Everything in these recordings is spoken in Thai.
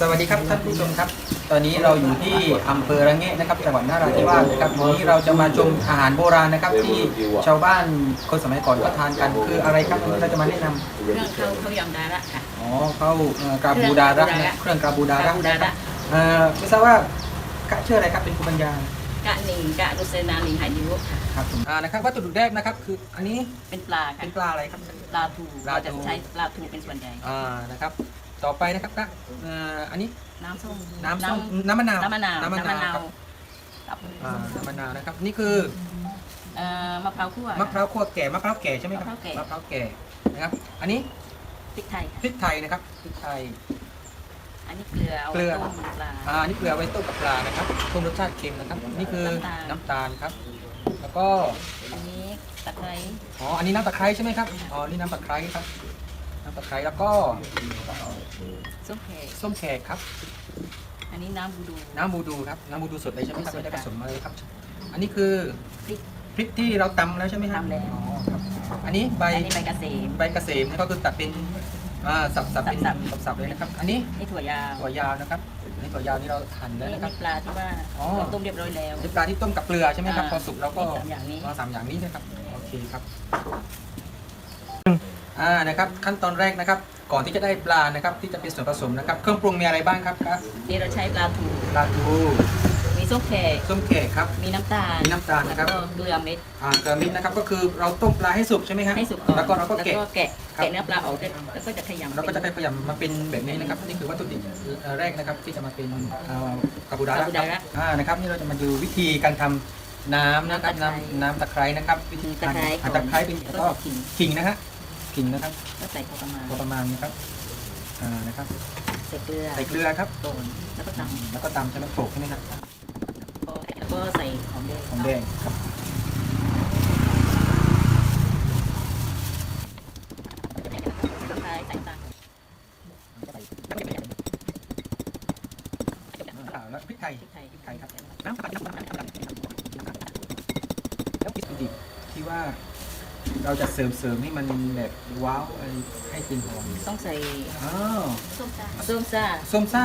สวัสดีครับท่านผู้ชมครับ ตอนนี้เราอยู่ที่อำเภอระแงะนะครับจังหวัดนราธิวาสนะครับวันนี้เราจะมาชมอาหารโบราณนะครับ ที่ชาวบ้านคนสมัยก่อนก็ทานกันคืออะไรครับวันนี้เราจะมาแนะนำเครื่องเข้าเข้ายำดาระค่ะอ๋อข้าวเอ่อกราบูดาระนะเครื่องกราบูดาระกราบูดาระเอ่อไม่ทราบว่ากะชื่ออะไรครับเป็นภูมิปัญญากะหนิงกะรุเซนาหนิงหายดิวค่ะ ครับผมอ่านะครับวัตถุดิบแรกนะครับ คืออันนี้เป็นปลาค่ะเป็นปลาอะไรครับ ปลาทูปลาทู เราจะใช้ปลาทูเป็นส่วนใหญ่ อ่านะครับ ต่อไปนะครับก็เอ่ออันนี้น้ำส้มน้ำส้มน้ำมะนาวน้ำมะนาวน้ำมะนาวครับกับอ่าน้ำมะนาวนะครับ นี่คือเอ่อมะพร้าวคั่ว มะพร้าวคั่วแก่มะพร้าวแก่ใช่ไหมครับมะพร้าวแก่ มะพร้าวแก่นะครับ อันนี้พริกไทยค่ะพริกไทยนะครับพริกไทย อันนี้เกลือเอาเกลือ ต้มปลา อ่านี่เกลือไว้ต้มกับปลานะครับเพิ่มรสชาติเค็มนะครับ นี่คือน้ำตาลน้ำตาลครับ แล้วก็ อันนี้ตะไคร้อ๋อ อันนี้น้ำตะไคร้ใช่ไหมครับ อ๋อ นี่น้ำตะไคร้ครับ น้ำตะไคร้แล้วก็ส้มแขกส้มแขกครับ อันนี้น้ำบูดู น้ำบูดูครับ น้ำบูดูสดเลยใช่ไหมครับสดไม่ได้ผค่ะสมอะไรครับ อันนี้คือพริกพริกที่เราตำแล้วใช่ไหมครับตำแล้ว อ๋อครับอันนี้ใบ อันนี้ใบกระเสม ใบเกษมนี่ก็คือตัดเป็นอ่าสับสับเป็นสับสับๆเลยนะครับ อันนี้นี่ถั่วยาวถั่วยาวนะครับอันนี้ถั่วยาวนี่เราหั่นแล้วนี่นะครับนี่ปลาที่ว่าอ๋อ เราต้มเรียบร้อยแล้ว เป็นปลาที่ต้มกับเกลือใช่ไหมครับอ่าพอสุกแล้วก็สามอย่างนี้สามอย่างนี้นะครับ โอเคครับ อ่านะครับขั้นตอนแรกนะครับ ก่อนที่จะได้ปลานะครับที่จะเป็นส่วนผสมนะครับ เครื่องปรุงมีอะไรบ้างครับครับนี่เราใช้ปลาทูปลาทูมีส้มแขกส้มแขกครับ มีน้ำตาลมีน้ำตาลนะครับแล้วก็เกลือเม็ดอ่าเกลือมิตรนะครับก็คือเราต้มปลาให้สุกใช่ไหมครับให้สุกก่อนแล้วก็เราก็แกะแกะครับ แกะเนื้อปลาออกด้วยแล้วก็จะขยำเราก็จะได้พยายามมาเป็นแบบนี้นะครับนี่คือวัตถุดิบแรกนะครับที่จะมาเป็นอ่ากาบูดาคาบูดาระระอ่านะครับนี่เราจะมาดูวิธีการทำน้ำนะครับน้ำตะไคร้น้ำน้ำตะไคร้นะครับวิธีตะการไคร้หั่นตะไคร้เป็นแล้วก็ก็ขิง ขิงนะฮะ ขิงนะครับก็ใส่พอประมาณพอประมาณนะครับอ่านะครับใส่เกลือใส่เกลือครับโตนแล้วก็ตำแล้วก็ตำใช่ไหมโขลกใช่ไหมครับแล้วก็ใส่หอมแดงหอมแดงครับตะไคร้ใส่ตาลอ่าแล้วพริกไทยพริกไทยพริกไทยครับน้ำตาลน้ำตาลน้ำตาลแล้ววัตถุดิบที่ว่า เราจะเสริมเสริมให้มันแบบว้าวอะไรให้กลิ่นหอมต้องใส่อ้าวส้มซ่าส้มซ่า ส้มซ่า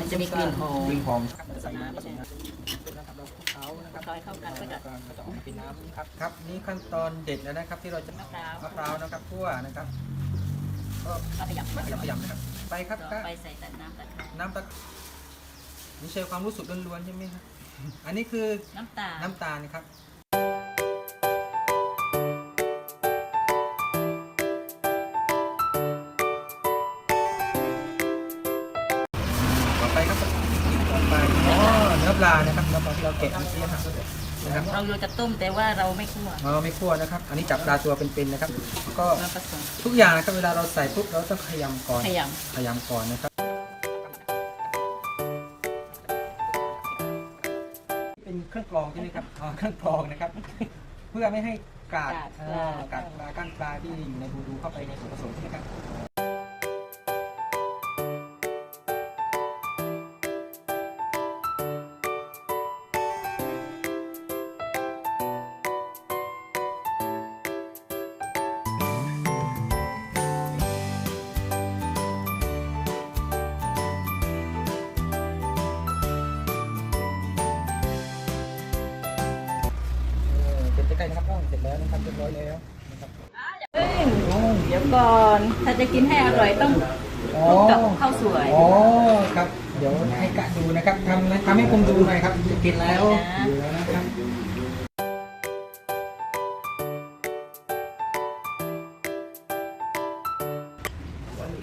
มันจะมีกลิ่นหอมกลิ่นหอมครับใส่น้ำผสมน้ำนะครับเราคลุกเคล้านะครับคล้ายเข้ากันก็จะก็จะออกมาเป็นน้ำครับครับนี่ขั้นตอนเด็ดแล้วนะครับ ที่เราจะมะพร้าวมะพร้าวนะครับคั่วนะครับก็เอาขยำขยำขยำนะครับไปครับต่อก็ไปใส่แต่น้ำตะไคร้น้ำตะนี่ใช้ความรู้สึกล้วนๆใช่ไหมครับอันนี้คือน้ำตาลน้ำตาลนะครับ อปลานะครับเนื้อปลาที่เราแกะเมื่อกี้นะครับนะครับเราอยู่จะต้มแต่ว่าเราไม่คั่วเราไม่คั่วนะครับ อันนี้จับปลาตัวเป็นๆนะครับ ก็มาผสมทุกอย่างนะครับเวลาเราใส่ปุ๊บเราต้องขยำก่อนขยขยำก่อนนะครับ เป็นเครื่องกรองใช่ไหมครับอ๋อเครื่องกรองนะครับ เพื่อไม่ให้กาดเอ่อกาดปลาก้างปลาที่อยู่ในบูดูเข้าไปในส่วนผสมใช่ไหมครับ นะครับอ้อเสร็จแล้วนะครับเรียบร้อยแล้วนะครับำเดี๋ยวก่อน ถ้าจะกินให้อร่อยต้องอ๋อคลุกกับข้าวสวย อ๋อครับ เดี๋ยวให้กะดูนะครับทำนะทำให้ผมดูหน่อยครับจะกินแล้วได้นะดูแล้วนะครับ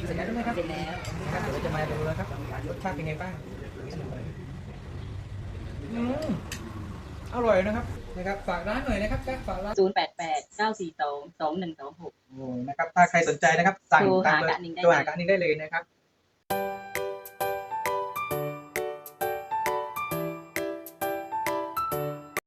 เสร็จแล้วใช่ไหมครับเสร็จแล้วนะครับเดี๋ยวเราจะมาดูแล้วครับรสชาติเป็นไงบ้างอืมอร่อยนะครับ นะครับฝากร้านหน่อยนะครับแจ็คฝากร้านศูนย์แปดแปดเก้าสี่สองสองหนึ่งสองหก โอ้นะครับถ้าใครสนใจนะครับสั่งโทรหาตมเบอร์กะนิ่งได้ โทรหากะนิ่งได้เลยนะครับ